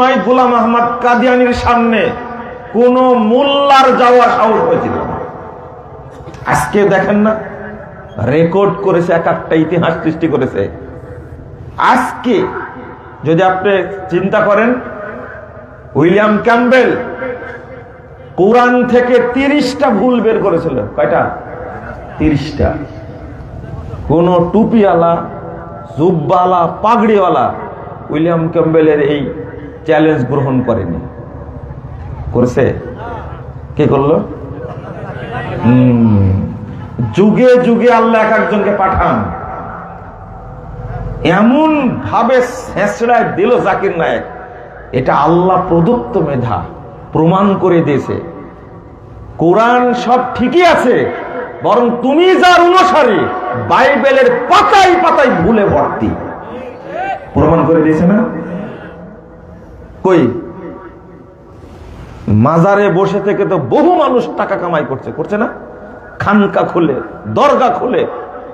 গোলাম আহমদ কাদিয়ানির সামনে কোন মোল্লার যাওয়ার সাহস হয়েছিল। আজকে দেখেন না, রেকর্ড করেছে এক একটা ইতিহাস সৃষ্টি করেছে। আজকে যদি আপনি চিন্তা করেন, উইলিয়াম ক্যাম্বেল কোরআন থেকে তিরিশটা ভুল বের করেছিল। কয়টা? তিরিশটা। কোন টুপিওয়ালা জুব্বালা পাগড়িওয়ালা উইলিয়াম ক্যাম্বেলের এই চ্যালেঞ্জ গ্রহণ করেনি। করেছে? কে করল? যুগে যুগে আল্লাহ এক একজনকে পাঠান। এমন ভাবে শেষড়ায় দিল জাকির নায়ক। এটা আল্লাহ প্রদত্ত মেধা, প্রমাণ করে দিয়েছে। কোরআন সব ঠিকই আছে, বরং তুমি যার অনুসারী, বাইবেলের পাতায় পাতায় ভুলে ভর্তি। প্রমাণ করে দিয়েছে না? কই? মাজারে বসে থেকে তো বহু মানুষ টাকা কামাই করছে। করছে না? খানকা খুলে, দরগা খুলে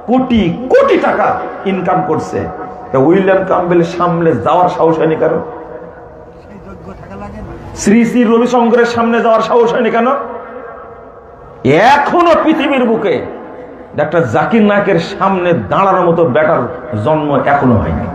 কোটি কোটি টাকা ইনকাম করছে। উইলিয়াম কাম্বেলের সামনে যাওয়ার সাহস হয়নি কারণ শ্রী শ্রী রবিশঙ্করের সামনে যাওয়ার সাহস হয়নি কেন? এখনও পৃথিবীর বুকে ডাক্তার জাকির নায়কের সামনে দাঁড়ানোর মতো ব্যাটার জন্ম এখনও হয়নি।